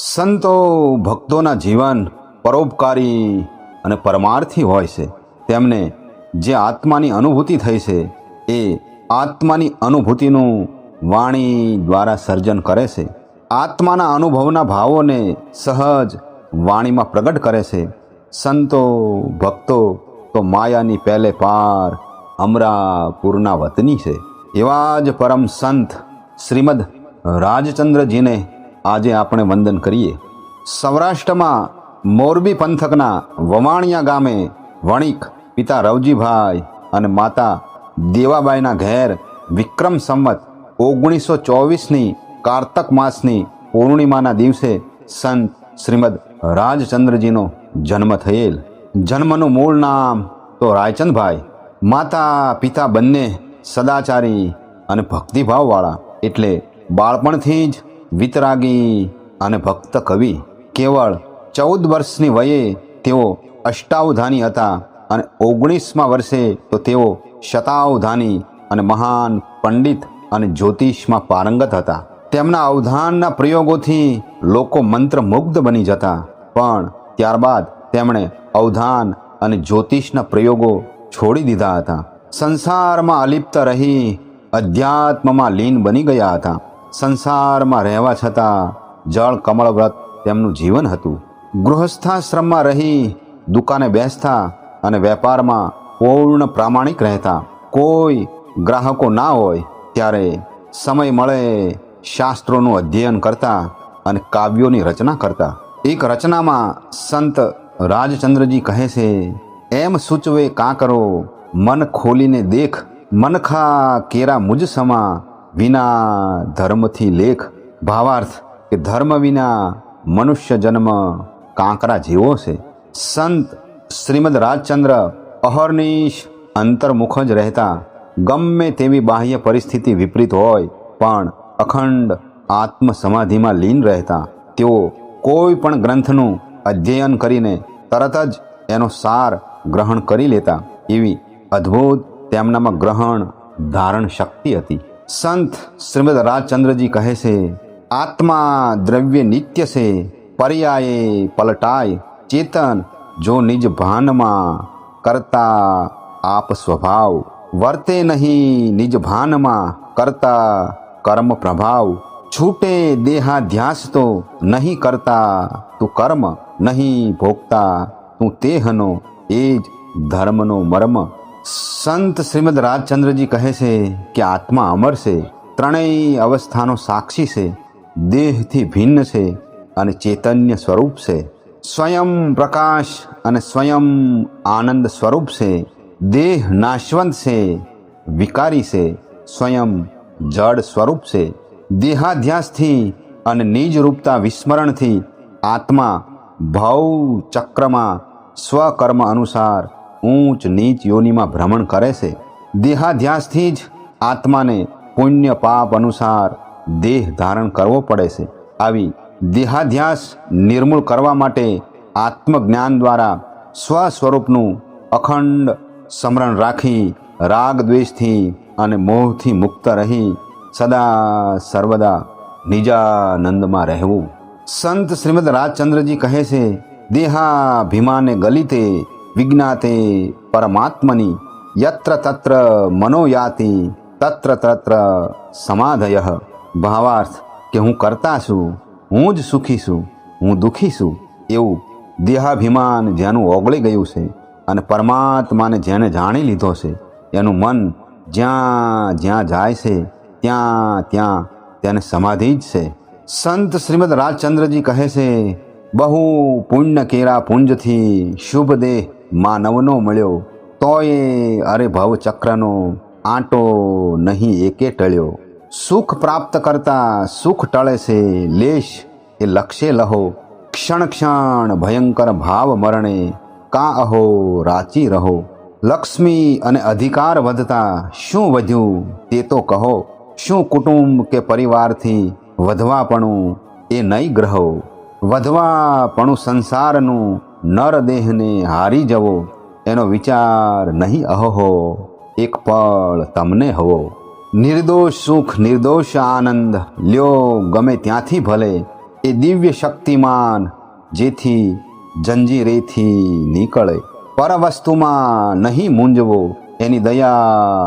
સંતો ભક્તોના જીવન પરોપકારી અને પરમાર્થી હોય છે. તેમને જે આત્માની અનુભૂતિ થઈ છે, એ આત્માની અનુભૂતિનું વાણી દ્વારા સર્જન કરે છે. આત્માના અનુભવના ભાવોને સહજ વાણીમાં પ્રગટ કરે છે. સંતો ભક્તો તો માયાની પહેલે પાર અમરાપુરના વતની છે. એવા જ પરમ સંત શ્રીમદ રાજચંદ્રજીને આજે આપણે વંદન કરીએ. સૌરાષ્ટ્રમાં મોરબી પંથકના વવાણિયા ગામે વણિક પિતા રવજીભાઈ અને માતા દેવાબાઈના ઘેર વિક્રમ સંવત ઓગણીસો ચોવીસની કારતક માસની પૂર્ણિમાના દિવસે સંત શ્રીમદ રાજચંદ્રજીનો જન્મ થયેલ. જન્મનું મૂળ નામ તો રાયચંદભાઈ. માતા પિતા બંને સદાચારી અને ભક્તિભાવવાળા એટલે બાળપણથી જ વિતરાગી અને ભક્ત કવિ. કેવળ ચૌદ વર્ષની વયે તેઓ અષ્ટાવધાની હતા અને ઓગણીસમાં વર્ષે તો તેઓ શતાવધાની અને મહાન પંડિત અને જ્યોતિષમાં પારંગત હતા. તેમના અવધાનના પ્રયોગોથી લોકો મંત્રમુગ્ધ બની જતા, પણ ત્યારબાદ તેમણે અવધાન અને જ્યોતિષના પ્રયોગો છોડી દીધા હતા. સંસારમાં અલિપ્ત રહી અધ્યાત્મમાં લીન બની ગયા હતા. સંસારમાં રહેવા છતાં જળ કમળ વ્રત તેમનું જીવન હતું. ગૃહસ્થાશ્રમમાં રહી દુકાને બેસતા અને વેપારમાં પૂર્ણ પ્રામાણિક રહેતા. કોઈ ગ્રાહકો ના હોય ત્યારે સમય મળે શાસ્ત્રોનું અધ્યયન કરતા અને કાવ્યોની રચના કરતા. એક રચનામાં સંત રાજચંદ્રજી કહે છે, એમ સૂચવે કાં કરો મન ખોલીને દેખ. મનખા કેરા મુજ સમા વિના ધર્મથી લેખ ભાવાર્થ કે ધર્મ વિના મનુષ્ય જન્મ કાંકરા જેવો છે. સંત શ્રીમદ રાજચંદ્ર અહર્નિશ અંતર્મુખ જ રહેતા, ગમે તેવી બાહ્ય પરિસ્થિતિ વિપરીત હોય, પણ અખંડ આત્મ સમાધિમાં લીન રહેતા, તેઓ કોઈ પણ ગ્રંથનું અધ્યયન કરીને તરત જ એનો સાર ગ્રહણ કરી લેતા, એવી અદ્ભુત તેમનામાં ગ્રહણ ધારણ શક્તિ હતી. સંત શ્રીમદ રાજચંદ્રજી કહે છે આત્મા દ્રવ્ય નિત્ય છે પર્યાયે પલટાય ચેતન જો નિજ ભાનમાં કરતા આપ સ્વભાવ વર્તે નહીં નિજ ભાનમાં કરતા કર્મ પ્રભાવ છૂટે દેહાધ્યાસ તો નહીં કરતા તું કર્મ નહીં ભોગતા તું તેહનો એ જ ધર્મનો મર્મ સંત શ્રીમદ રાજચંદ્રજી કહે છે કે આત્મા અમર છે, ત્રણેય અવસ્થાનો સાક્ષી છે, દેહથી ભિન્ન છે અને ચૈતન્ય સ્વરૂપ છે. સ્વયં પ્રકાશ અને સ્વયં આનંદ સ્વરૂપ છે. દેહ નાશવંત છે, વિકારી છે, સ્વયં જડ સ્વરૂપ છે. દેહાધ્યાસથી અને નિજ રૂપતા વિસ્મરણથી આત્મા ભવ ચક્રમાં સ્વકર્મ અનુસાર ઊંચ નીચ યોનિમાં ભ્રમણ કરે છે. દેહાધ્યાસથી જ આત્માને પુણ્ય પાપ અનુસાર દેહ ધારણ કરવો પડે છે. આવી દેહાધ્યાસ નિર્મૂળ કરવા માટે આત્મજ્ઞાન દ્વારા સ્વ સ્વરૂપનું અખંડ સ્મરણ રાખી રાગ દ્વેષથી અને મોહથી મુક્ત રહી સદા સર્વદા નિજાનંદમાં રહેવું. સંત શ્રીમદ રાજચંદ્રજી કહે છે, દેહાભિમાને ગલિતે વિજ્ઞાતે પરમાત્મની યત્ર તત્ર મનોયાતિ તત્ર તત્ર સમાધય ભાવાર્થ કે હું કરતા છું હું જ સુખી છું હું દુઃખી છું એવું દેહાભિમાન જેનું ઓગળી ગયું છે અને પરમાત્માને જેને જાણી લીધો છે એનું મન જ્યાં જ્યાં જાય છે ત્યાં ત્યાં તેને સમાધિ જ છે સંત શ્રીમદ રાજચંદ્રજી કહે છે બહુ પુણ્ય કેરા પુંજથી શુભ દેહ માનવનો મળ્યો, તોય અરે ભવચક્રનો આંટો નહીં એકે ટળ્યો. સુખ પ્રાપ્ત કરતા સુખ ટળે છે, લેશ એ લક્ષે લહો. ક્ષણ ક્ષણ ભયંકર ભાવ મરણે, કા અહો રાચી રહો. લક્ષ્મી અને અધિકાર વધતા શું વધ્યું તે તો કહો. શું કુટુંબ કે પરિવારથી વધવાપણું એ નહીં ગ્રહો. વધવાપણું સંસારનું નરદેહને હારી જવો, એનો વિચાર નહીં અહો એક પળ તમને હવો. નિર્દોષ સુખ, નિર્દોષ આનંદ, લ્યો ગમે ત્યાંથી ભલે, એ દિવ્ય શક્તિમાન જેથી જંજીરેથી નીકળે. પરવસ્તુમાં નહીં મૂંઝવો, એની દયા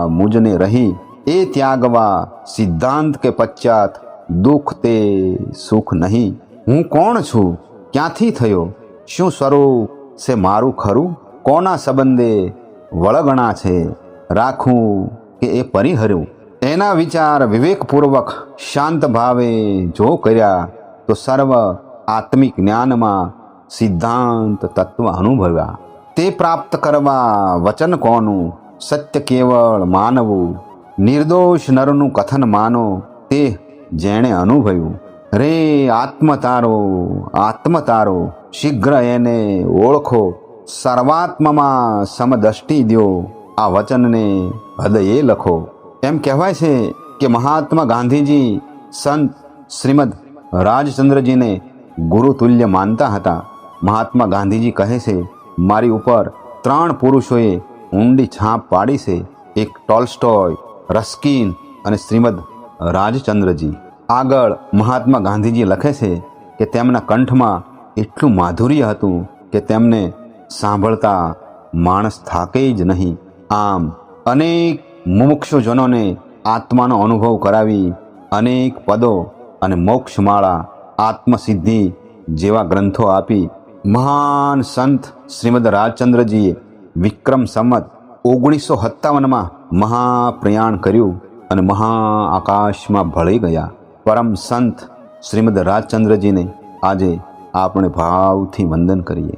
મુજને રહી. એ ત્યાગવા સિદ્ધાંત કે પશ્ચાત દુઃખ તે સુખ નહીં. હું કોણ છું? ક્યાંથી થયો? શું સ્વરૂપ છે મારું ખરું? કોના સંબંધે વળગણા છે? રાખું કે એ પરિહર્યું? એના વિચાર વિવેકપૂર્વક શાંત ભાવે જો કર્યા, તો સર્વ આત્મિક જ્ઞાનમાં સિદ્ધાંત તત્વ અનુભવ્યા. તે પ્રાપ્ત કરવા વચન કોનું? સત્ય કેવળ માનવું? નિર્દોષ નરનું કથન માનો તે જેણે અનુભવ્યું. રે આત્મ તારો આત્મ તારો શીઘ્ર એને ઓળખો. સર્વાત્મમાં સમદષ્ટિ દ્યો. આ વચનને હૃદયે લખો. એમ કહેવાય છે કે મહાત્મા ગાંધીજી સંત શ્રીમદ રાજચંદ્રજીને ગુરુ તુલ્ય માનતા હતા. મહાત્મા ગાંધીજી કહે છે, મારી ઉપર ત્રણ પુરુષોએ ઊંડી છાપ પાડી છે. એક ટોલ્સ્ટોય, રસ્કિન અને શ્રીમદ રાજચંદ્રજી. આગળ મહાત્મા ગાંધીજી લખે છે કે તેમના કંઠમાં એટલું માધુર્ય હતું કે તેમને સાંભળતા માણસ થાકે જ નહીં. આમ અનેક મુમુક્ષુજનોને આત્માનો અનુભવ કરાવી અનેક પદો અને મોક્ષમાળા આત્મસિદ્ધિ જેવા ગ્રંથો આપી મહાન સંત શ્રીમદ રાજચંદ્રજીએ વિક્રમ સંમત ઓગણીસો સત્તાવનમાં મહાપ્રયાણ કર્યું અને મહા આકાશમાં ભળી ગયા. પરમ સંત શ્રીમદ રાજચંદ્રજીને આજે આપણે ભાવથી વંદન કરીએ.